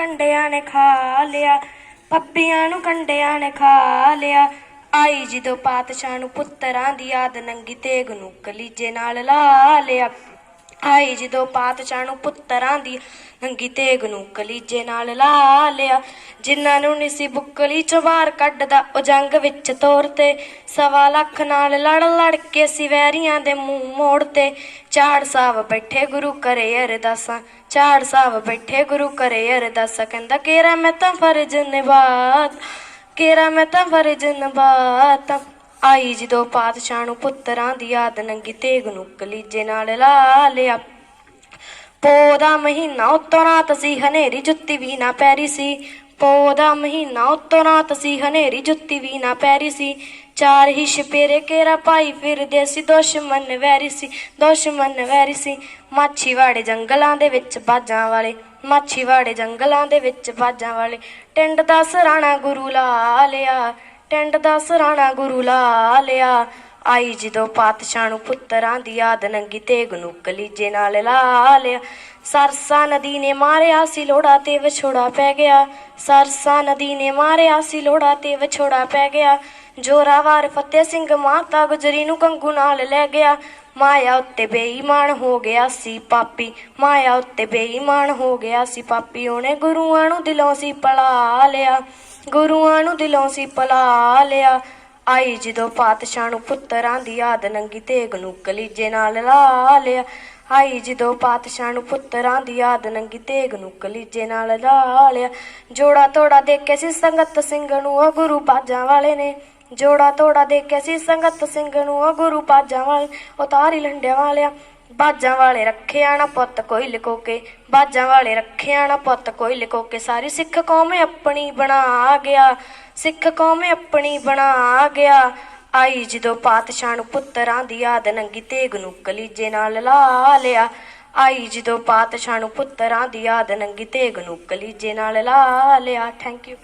ਕੰਡਿਆਂ ਨੇ ਖਾ ਲਿਆ, ਪੱਪੀਆਂ ਨੂੰ ਕੰਡਿਆਂ ਨੇ ਖਾ ਲਿਆ। ਆਈ ਜਦੋਂ ਪਾਤਸ਼ਾਹ ਨੂੰ ਪੁੱਤਰਾਂ ਦੀ ਯਾਦ ਨੰਗੀ, ਤੇਗ ਨੂੰ ਕਲੀਜੇ ਨਾਲ ਲਾ ਲਿਆ। ਆਈ ਜਦੋਂ ਪਾਤਸ਼ਾਹ ਨੂੰ ਪੁੱਤਰਾਂ ਦੀ ਨੰਗੀ ਤੇਗ ਨੂੰ ਕਲੀਜੇ ਨਾਲ ਲਾ ਲਿਆ, ਜਿਨ੍ਹਾਂ ਨੂੰ ਨਿਸੀ ਬੁੱਕਲੀ ਚੋਂ ਬਾਹਰ ਕੱਢਦਾ, ਉਹ ਜੰਗ ਵਿੱਚ ਤੋਰ ਤੇ ਸਵਾ ਲੱਖ ਨਾਲ ਲੜ ਲੜ ਕੇ ਸਿਵੈਰੀਆਂ ਦੇ ਮੂੰਹ ਮੋੜ ਤੇ ਝਾੜ ਸਾਹਿਬ ਬੈਠੇ ਗੁਰੂ ਕਰੇ ਅਰਦਾਸਾਂ, ਝਾੜ ਸਾਹਿਬ ਬੈਠੇ ਗੁਰੂ ਕਰੇ ਅਰਦਾਸਾਂ, ਕਹਿੰਦਾ, ਕੇਰਾ ਮੈਂ ਤਾਂ ਫਰਜ਼ ਨਿਭਾਤ ਕੇਰਾ ਮੈਂ ਤਾਂ ਫਰਜ਼ ਨਿਭਾਤ ਆਈ ਜਦੋਂ ਪਾਤਸ਼ਾਹ ਨੂੰ ਪੁੱਤਰਾਂ ਦੀ ਯਾਦ ਨੰਗੀ ਤੇਗ ਨੂੰ ਕਲੀਜੇ ਨਾਲ ਲਾ ਲਿਆ। ਪੋ ਦਾ ਮਹੀਨਾ ਉਤੋਂ ਰਾਤ ਸੀ, ਹਨੇਰੀ ਜੁੱਤੀ ਵੀ ਨਾ ਪੈਰੀ ਸੀ। ਪੋ ਦਾ ਮਹੀਨਾ ਉਤੋਂ ਰਾਤ ਸੀ, ਹਨੇਰੀ ਜੁੱਤੀ ਵੀ ਨਾ ਪੈਰੀ ਸੀ। ਚਾਰ ਹੀ ਛਪੇਰੇ ਕੇਰਾ ਭਾਈ ਫਿਰਦੇ ਸੀ, ਦੁਸ਼ਮਣ ਵੈਰੀ ਸੀ, ਦੁਸ਼ਮਣ ਵੈਰੀ ਸੀ। ਮਾਛੀਵਾੜੇ ਜੰਗਲਾਂ ਦੇ ਵਿੱਚ ਬਾਜਾਂ ਵਾਲੇ, ਮਾਛੀਵਾੜੇ ਜੰਗਲਾਂ ਦੇ ਵਿੱਚ ਬਾਜਾਂ ਵਾਲੇ। ਟਿੰਡ ਦਾ ਸਰਾਣਾ ਗੁਰੂ ਲਾ ਲਿਆ। ਟਿੰਡ ਦਾ ਸਰਾਣਾ ਗੁਰੂ ਲਾ ਲਿਆ ਆਈ ਜਦੋਂ ਪਾਤਸ਼ਾਹ ਨੂੰ ਪੁੱਤਰਾਂ ਦੀ ਯਾਦ ਨੰਗੀ ਤੇਗ ਨੂੰ ਕਲੀਜੇ ਨਾਲ ਲਾ ਲਿਆ ਸਰਸਾ ਨਦੀ ਨੇ ਮਾਰਿਆ ਸੀ ਲੋੜਾ ਤੇ ਵਿਛੋੜਾ ਪੈ ਗਿਆ। ਸਰਸਾ ਨਦੀ ਨੇ ਮਾਰਿਆ ਸੀ ਲੋੜਾ ਤੇ ਵਿਛੋੜਾ ਪੈ ਗਿਆ। ਜੋਰਾਵਾਰ ਫਤਿਹ ਸਿੰਘ ਮਾਤਾ ਗੁਜਰੀ ਨੂੰ ਕੰਗੂ ਨਾਲ ਲੈ ਗਿਆ, ਮਾਇਆ ਉੱਤੇ ਬੇਈਮਾਨ ਹੋ ਗਿਆ ਸੀ ਪਾਪੀ, ਮਾਇਆ ਉੱਤੇ ਬੇਈਮਾਨ ਹੋ ਗਿਆ ਸੀ ਪਾਪੀ, ਉਹਨੇ ਗੁਰੂਆਂ ਨੂੰ ਦਿਲੋਂ ਸੀ ਪਲਾ ਲਿਆ, ਗੁਰੂਆਂ ਨੂੰ ਦਿਲੋਂ ਸੀ ਪਲਾ ਲਿਆ, ਆਈ ਜਦੋਂ ਪਾਤਸ਼ਾਹ ਨੂੰ ਪੁੱਤਰਾਂ ਦੀ ਯਾਦ ਨੰਗੀ ਤੇਗ ਨੂੰ ਕਲੀਜੇ ਨਾਲ ਲਾ ਲਿਆ, ਆਈ ਜਦੋਂ ਪਾਤਸ਼ਾਹ ਨੂੰ ਪੁੱਤਰਾਂ ਦੀ ਯਾਦ ਨੰਗੀ ਤੇਗ ਨੂੰ ਕਲੀਜੇ ਨਾਲ ਲਾ ਲਿਆ ਜੋੜਾ ਤੋੜਾ ਦੇ ਕੇ ਸੀ ਸੰਗਤ ਸਿੰਘ ਨੂੰ, ਉਹ ਗੁਰੂ ਬਾਜਾਂ ਵਾਲੇ ਨੇ ਜੋੜਾ ਤੋੜਾ ਦੇਖਿਆ ਸੀ, ਸੰਗਤ ਸਿੰਘ ਨੂੰ ਉਹ ਗੁਰੂ ਬਾਜਾਂ ਵਾਲੇ ਉਤਾਰੀ ਲੰਡਿਆਂ ਵਾਲਿਆ ਬਾਜਾਂ ਵਾਲੇ ਰੱਖਿਆ ਨਾ ਪੁੱਤ ਕੋਈ ਲਿਕੋ ਕੇ ਬਾਜਾਂ ਵਾਲੇ ਰੱਖਿਆ ਨਾ ਪੁੱਤ ਕੋਈ ਲਿਕੋ ਕੇ ਸਾਰੀ ਸਿੱਖ ਕੌਮ ਆਪਣੀ ਬਣਾ ਗਿਆ, ਸਿੱਖ ਕੌਮ ਆਪਣੀ ਬਣਾ ਗਿਆ। ਆਈ ਜਦੋਂ ਪਾਤਸ਼ਾਹ ਨੂੰ ਪੁੱਤਰਾਂ ਦੀ ਯਾਦ ਨੰਗੀ, ਤੇਗ ਨੂੰ ਕਲੀਜੇ ਨਾਲ ਲਾ ਲਿਆ। ਆਈ ਜਦੋਂ ਪਾਤਸ਼ਾਹ ਨੂੰ ਪੁੱਤਰਾਂ ਦੀ ਯਾਦ ਨੰਗੀ, ਤੇਗ ਨੂੰ ਕਲੀਜੇ ਨਾਲ ਲਾ ਲਿਆ। Thank you